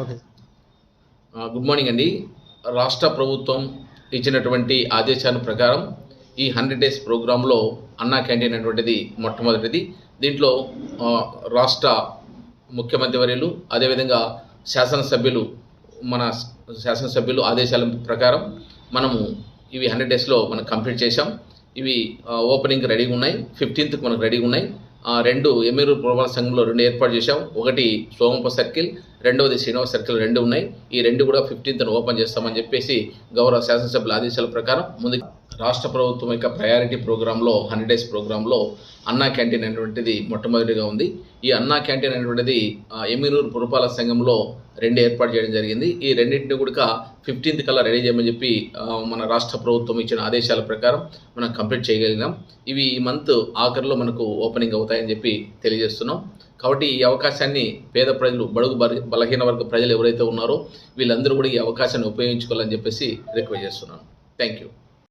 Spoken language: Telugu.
ఓకే గుడ్ మార్నింగ్ అండి. రాష్ట్ర ప్రభుత్వం ఇచ్చినటువంటి ఆదేశాల ప్రకారం ఈ హండ్రెడ్ డేస్ ప్రోగ్రాంలో అన్నా క్యాంటీన్ అనేటువంటిది మొట్టమొదటిది. దీంట్లో రాష్ట్ర ముఖ్యమంత్రి వర్యులు అదేవిధంగా శాసనసభ్యులు మన శాసనసభ్యులు ఆదేశాల ప్రకారం మనము ఇవి హండ్రెడ్ డేస్లో మనం కంప్లీట్ చేశాం. ఇవి ఓపెనింగ్ రెడీగా ఉన్నాయి. ఫిఫ్టీన్త్కి మనకు రెడీగా ఉన్నాయి. రెండు ఎమ్మెల్యే పురపాలక సంఘంలో రెండు ఏర్పాటు చేశాం. ఒకటి సోమప్ప సర్కిల్ రెండవది శ్రీనివాస్ సర్కిల్ రెండు ఉన్నాయి. ఈ రెండు కూడా ఫిఫ్టీన్త్ను ఓపెన్ చేస్తామని చెప్పేసి గౌరవ శాసనసభ్యుల ఆదేశాల ప్రకారం ముందు రాష్ట్ర ప్రభుత్వం యొక్క ప్రయారిటీ ప్రోగ్రాంలో హండ్రెడ్ డేస్ ప్రోగ్రాంలో అన్నా క్యాంటీన్ అనేటువంటిది మొట్టమొదటిగా ఉంది. ఈ అన్నా క్యాంటీన్ అనేటువంటిది ఎమ్మినూరు పురపాలక సంఘంలో రెండు ఏర్పాటు చేయడం జరిగింది. ఈ రెండింటిని కూడా ఫిఫ్టీన్త్ కల్లా రెడీ చేయమని చెప్పి మన రాష్ట్ర ప్రభుత్వం ఇచ్చిన ఆదేశాల ప్రకారం మనం కంప్లీట్ చేయగలిగినాం. ఇవి ఈ మంత్ ఆఖరిలో మనకు ఓపెనింగ్ అవుతాయని చెప్పి తెలియజేస్తున్నాం. కాబట్టి ఈ అవకాశాన్ని పేద ప్రజలు బడుగు బల- బలహీన వర్గ ప్రజలు ఎవరైతే ఉన్నారో వీళ్ళందరూ కూడా ఈ అవకాశాన్ని ఉపయోగించుకోవాలని చెప్పేసి రిక్వెస్ట్ చేస్తున్నాను. Thank you